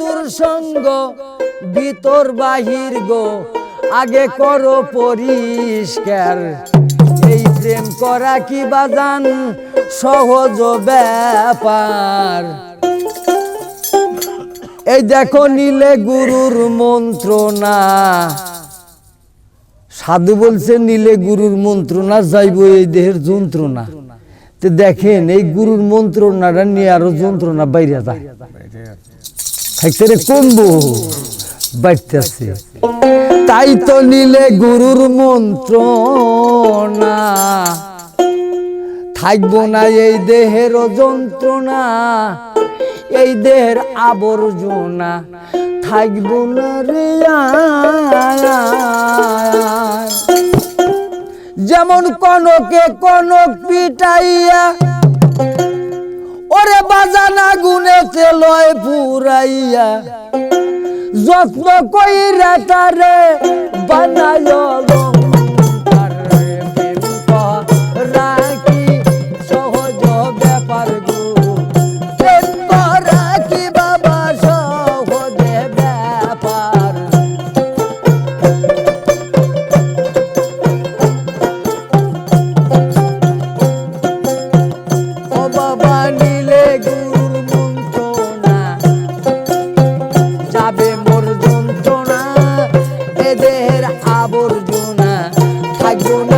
দুর্সঙ্গ, ভিতর বাহির গো। আগে করো পরিষ্কার। এই প্রেম করা কি বাজান সহজ ব্যাপার। এই দেখো নিলে গুরুর মন্ত্রণা। সাধু বলছে, নিলে গুরুর মন্ত্রণা, যাইব এই দেহের যন্ত্রণা। তো দেখেন, এই গুরুর মন্ত্রণাটা নিয়ে আরও যন্ত্রণা বাইরে যায়। থাকতে রে কমবো বাড়তেছে তাই তো নিলে গুরুর মন্ত্রণা। থাকব না এই দেহের যন্ত্রণা, এই দেহের আবর্জনা। থাকব না রে যেমন কনকে কনক পিটাইয়া ওরে বাজানা গুনেতে লয় পুরাইয়া যত্ন কইরা তারে বানায় Laguna.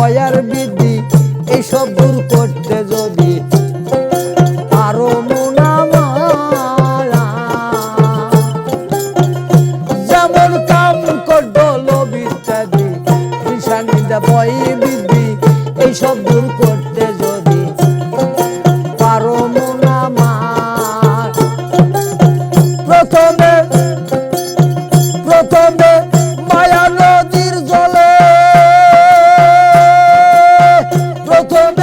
দয়ার বৃদ্ধি এইসব todo.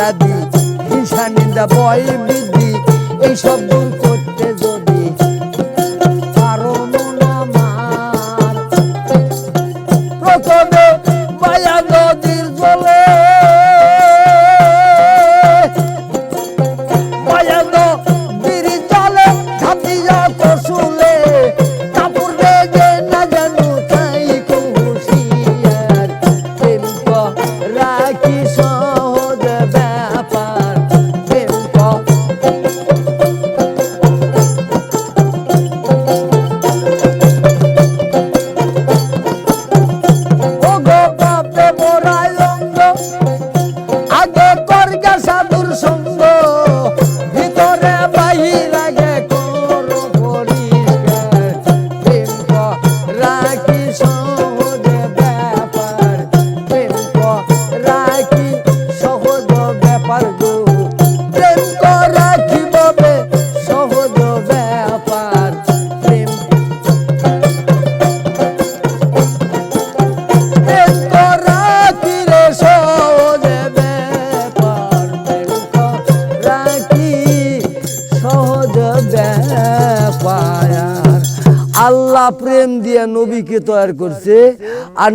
sabe, bicha linda, boy, big, big, সঙ্গ আল্লাহ প্রেম দিয়ে নবীকে তৈরি করছে আর